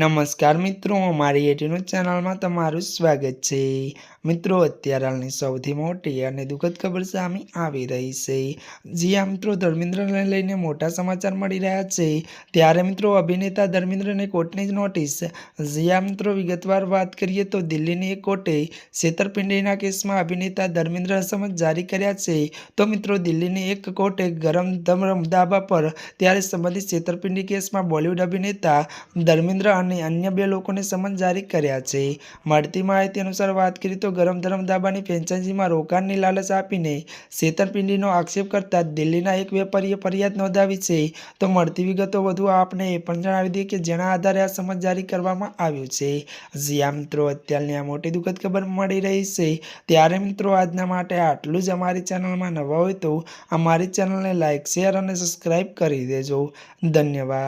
નમસ્કાર મિત્રો મારી એટીનું ચેનલમાં તમારું સ્વાગત છે. મિત્રો, અત્યારે હાલની સૌથી મોટી અને દુઃખદ ખબર સામે આવી રહી છે. જ્યાં મિત્રો, ધર્મેન્દ્રને લઈને મોટા સમાચાર મળી રહ્યા છે. ત્યારે મિત્રો, અભિનેતા ધર્મેન્દ્રને કોર્ટની જ નોટિસ. જ્યાં મિત્રો, વિગતવાર વાત કરીએ તો દિલ્હીની એક કોર્ટે છેતરપિંડીના કેસમાં અભિનેતા ધર્મેન્દ્ર સમજ જારી કર્યા છે. તો મિત્રો, દિલ્હીની એક કોર્ટે ગરમ ધમ ધાબા પર ત્યારે સંબંધિત છેતરપિંડી કેસમાં બોલિવૂડ અભિનેતા ધર્મેન્દ્ર અને અન્ય બે લોકોને સમન જારી કર્યા છે. મળતી માહિતી અનુસાર વાત કરીએ તો ગરમ ધરમ દાબાની ફ્રેન્ચાઇઝીમાં રોકાણની લાલચ આપીને છેતરપિંડીનો આક્ષેપ કરતા દિલ્હીના એક વેપારીએ ફરિયાદ નોંધાવી છે. તો મળતી વિગતો વધુ આપણે એ પણ જણાવી દઈએ કે જેના આધારે આ સમજ જારી કરવામાં આવ્યું છે. જ્યાં મિત્રો, અત્યારની આ મોટી દુઃખદ ખબર મળી રહી છે. ત્યારે મિત્રો, આજના માટે આટલું જ અમારી ચેનલમાં નવા હોય તો અમારી ચેનલને લાઇક શેર અને સબસ્ક્રાઈબ કરી દેજો. ધન્યવાદ.